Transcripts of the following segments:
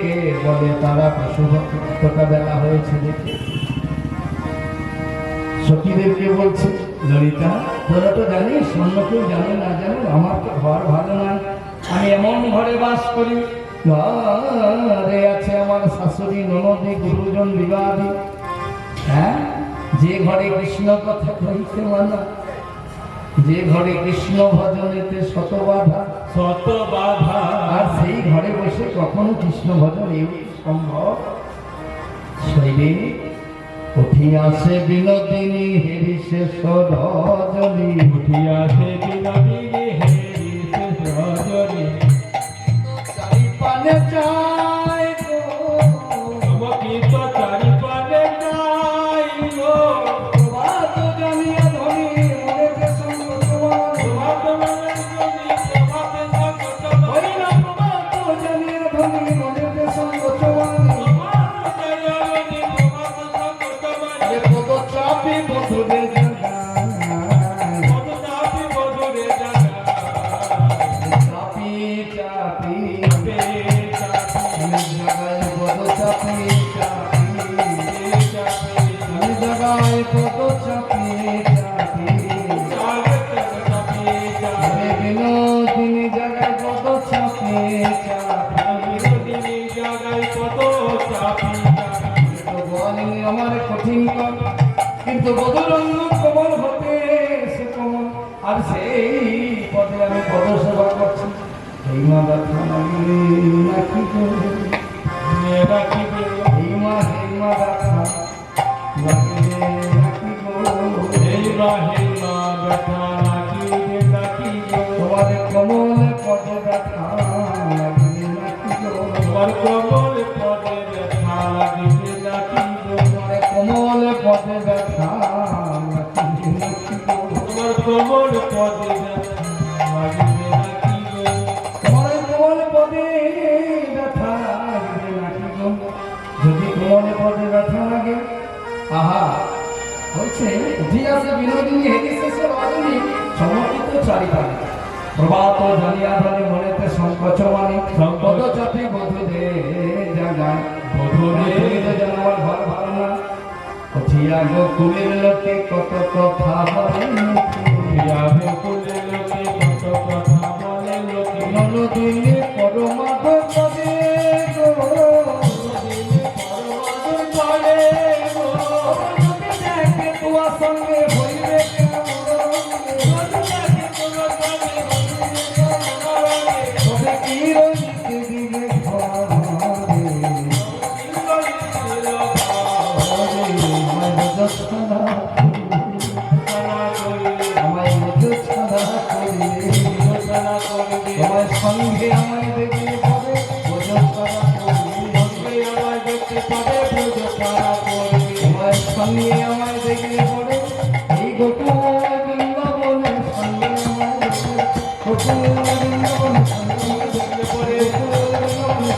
কে বলে তারা পশু ভক্তটা বেলা হয়েছে দেখে? সখীদেরকে বলছে, ললিতা, তোরা তো জানিস অন্য কেউ জানে না, জানে আমার তো ঘর ভালো নয় আমি এমন ঘরে বাস করি। আছে আমার শাশুড়ি, ননদী, গুরুজন বিবাদী হ্যাঁ? যে ঘরে কৃষ্ণ কথা কইতে মানা যে ঘরে কৃষ্ণ ভজনেতে শত বাধা শত বাধা। আর সেই ঘরে বসে কখনো কৃষ্ণ ভজন এই সম্ভব? শৈলী উঠিয়াছে বিনোদিনী হেরিছে শেষ রজনী উঠিয়াছে বিনোদিনী আমার কঠিন কিন্তু বদরঙ্গ কমল হতে সে কমল আর সেই পদে আমি পদ সেবা করছি এই মা ব্যথা Será que সমর্পিত চারিপানে প্রভাত জানিয়া ধরে মনেতে সংকোচ। মানে পদ চাপি বধুদে জাগায়। বধূরে বধুরে যেন আমার ভালো না উঠিয়া গো কুলের লোকে কত কথা বলে। গো কুলের লোকে কত কথা বলে। লোকে পরমাধ পদে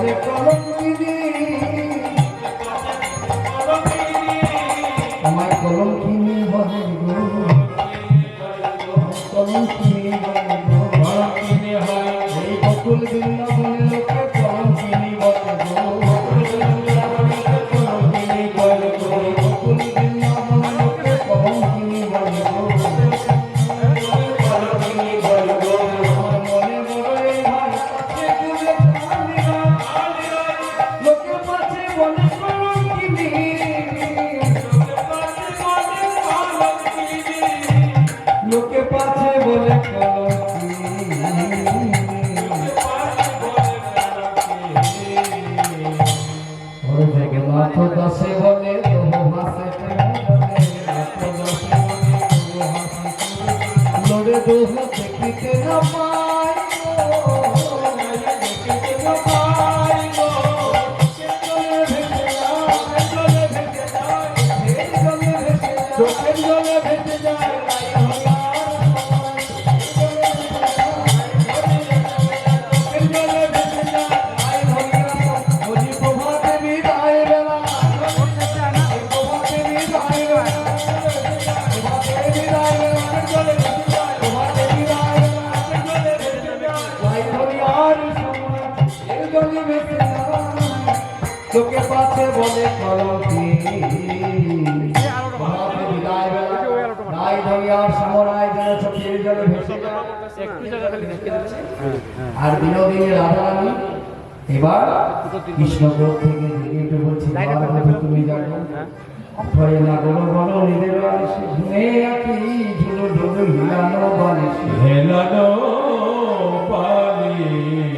বলে কলঙ্কিনী। আমায় কলঙ্কিনী গো লোকে বলে কলঙ্কি রায় ধরিয়ার সামরায় যেন চোখের জলে ভেসে আর বিনোদিনী রাধারানী এবার কৃষ্ণগড় থেকে উঠে বলছে "বাবা, তুমি জানো ভয়ে না বলো বলো নিজের বালিশে ঘুমে ঝুলো ঝুলো হিলানো বালিশে হেলানো পালিতে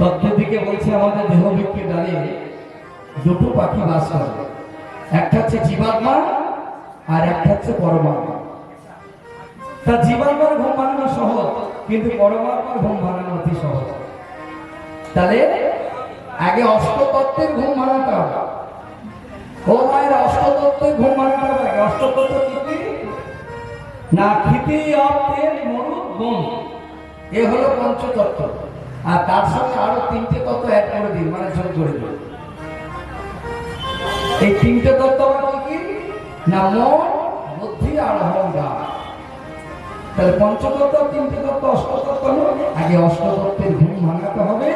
তথ্যের দিকে বলছে, আমাদের দেহ দাঁড়িয়ে দুটো পাখি বাস করে। একটা হচ্ছে জীবাত্মা আর একটা হচ্ছে পরমাত্মা। তা জীবাত্মার ঘুম ভাঙানো সহজ, কিন্তু পরমাত্মার ঘুম ভাঙানো অতি সহজ। তাহলে আগে অষ্টতত্ত্বের ঘুম ভাঙাতে হবে। ও মায়ের অষ্টতত্ত্বের ঘুম ভাঙাতে হবে অষ্টতত্ত্ব কি? না খিতি অর্থের মরুদ গুণ এ হলো পঞ্চতত্ত্ব। আর তার সঙ্গে আরও তিনটে তত্ত্ব অ্যাড করে দিন মানে যোগ করে দিন এই তিনটে তত্ত্ব আবার কি? কি না, মন, বুদ্ধি আর অহংকার। তাহলে পঞ্চতত্ত্ব, তিনটে তত্ত্ব, অষ্টতত্ত্ব হলো আগে অষ্টতত্ত্বের ঘুম ভাঙাতে হবে।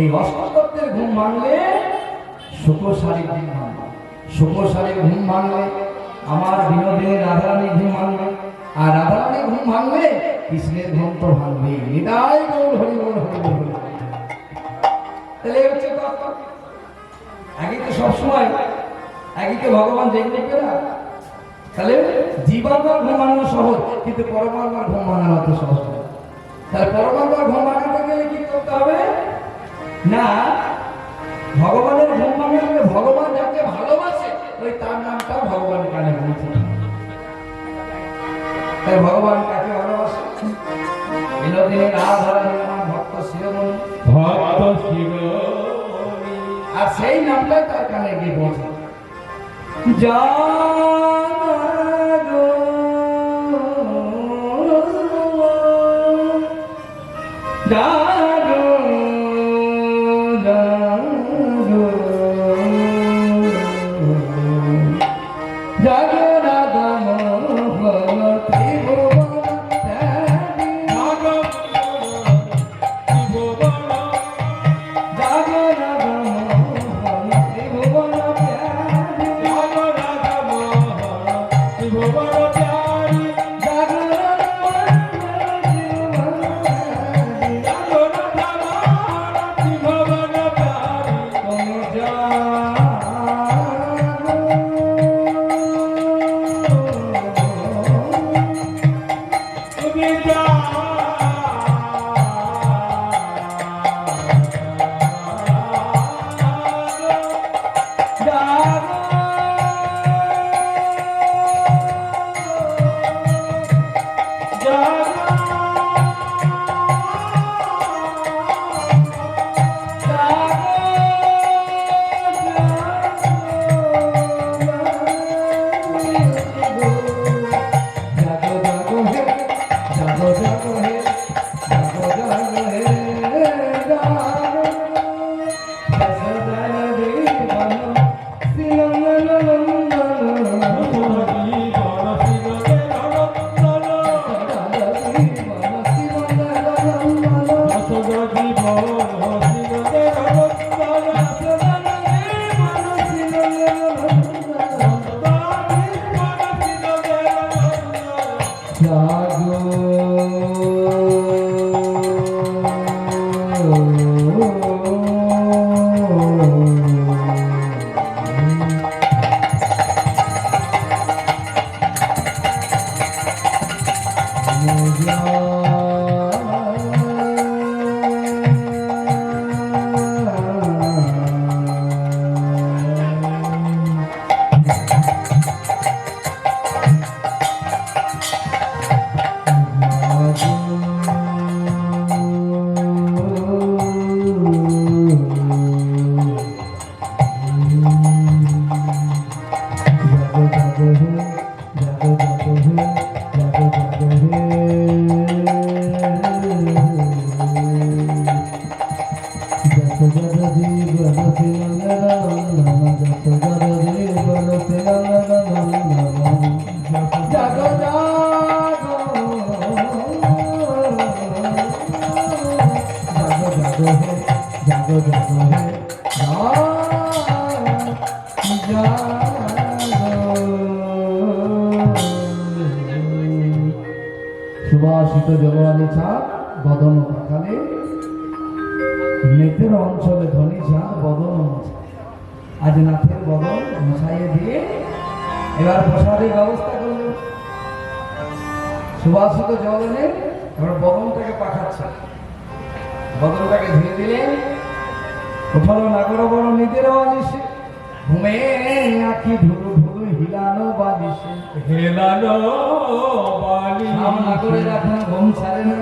এই অষ্টতত্ত্বের ঘুম ভাঙলে শুকসারী ঘুম ভাঙবে। শুকসারী ঘুম ভাঙলে আমার বিনোদিনী রাধারানী ঘুম ভাঙবে। আর রাধারানী ঘুম ভাঙবে, কৃষ্ণের ঘুম তো ভাঙবে নিদায় গৌর হরি বল, হরি হরি তাহলে হচ্ছে আগে তো সবসময় আগে তো ভগবান পেয়ে না তাহলে জীবাত্মার ঘুম ভাঙানো সহজ, কিন্তু পরমাত্মার ঘুম ভাঙানো অত সহজ। তাহলে পরমাত্মার ঘুম ভাঙাতে গেলে কি করতে হবে? না, ভগবানের ঘুম গেলে ভগবান যাকে ভালোবাসে, ওই তার নামটা ভগবানের কানে তাই ভগবান কাকে ভালোবাসে। বিনোদিনী আমার ভক্ত শিরোমণি। ভক্ত শিরোমণি। আর সেই নামটাই তার কানে গিয়ে পৌঁছে। জাগো জাগো জাগো জাগো জাগো হে জাগো জাগো হে সুভাষিত জবানি ছাপ বদন কাকালে নেতের অঞ্চলে ধনী ছাপ বদন আজ নাথের বদন মিশাইয়ে দিয়ে এবার প্রসাদের ব্যবস্থা করল সুভাষিত জবানে এবার বদনটাকে পাঠাচ্ছে। বদনটাকে ধুয়ে দিলেন উঠালো নাগর বড় নিজের বালিশে। ঘুমে আঁকি ঢুলু ঢুলু হিলানো বালিশে। হেলানো বালি সামনা করে রাখা ঘুম ছাড়ে না।